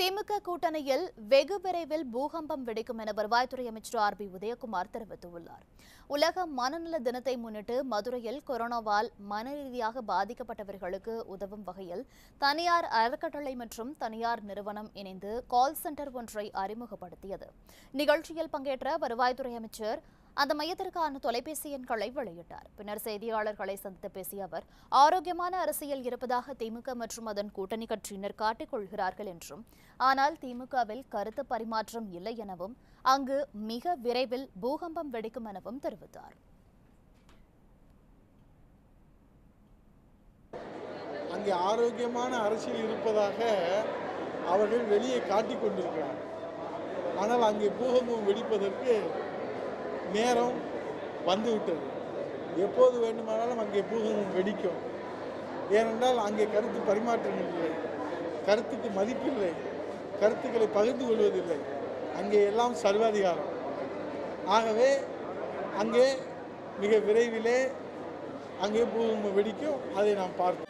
திமுக கூட்டணியில் வெகு விரைவில் பூகம்பம் வெடிக்கும் என வருவாய்த்துறை அமைச்சர் ஆர் பி உதயகுமார் தெரிவித்துள்ளார். உலக மனநல தினத்தை முன்னிட்டு மதுரையில் கொரோனாவால் மனரீதியாக பாதிக்கப்பட்டவர்களுக்கு உதவும் வகையில் தனியார் அறக்கட்டளை மற்றும் தனியார் நிறுவனம் இணைந்து கால் சென்டர் ஒன்றை அறிமுகப்படுத்தியது. நிகழ்ச்சியில் பங்கேற்ற வருவாய்த்துறை அமைச்சர் அந்த மையத்திற்கான தொலைபேசி எண்களை வெளியிட்டார். பின்னர் செய்தியாளர்களை சந்தித்து பேசிய அவர் ஆரோக்கியமான அரசியல் இருப்பதாக திமுக மற்றும் அதன் கூட்டணி கட்சியினர் காட்டிக் கொள்கிறார்கள் என்றும் ஆனால் திமுகவில் கருத்து பரிமாற்றம் இல்லை எனவும் அங்கு மிக விரைவில் பூகம்பம் வெடிக்கும் எனவும் தெரிவித்தார். அங்கே ஆரோக்கியமான அரசியல் இருப்பதாக அவர்கள் வெளியே காட்டிக் கொண்டிருக்கிறார் ஆனால் அங்கே பூகம்பம் வெடிப்பதற்கு நேரம் வந்துவிட்டது எப்போது வேண்டுமானாலும் அங்கே பூகம்பம் வெடிக்கும். ஏனென்றால் அங்கே கருத்து பரிமாற்றம் இல்லை கருத்துக்கு மதிப்பில்லை. கருத்துக்களை பகிர்ந்து கொள்வதில்லை. அங்கே எல்லாம் சர்வாதிகாரம். ஆகவே அங்கே மிக விரைவிலே அங்கே பூகம்பம் வெடிக்கும். அதை நாம் பார்ப்போம்.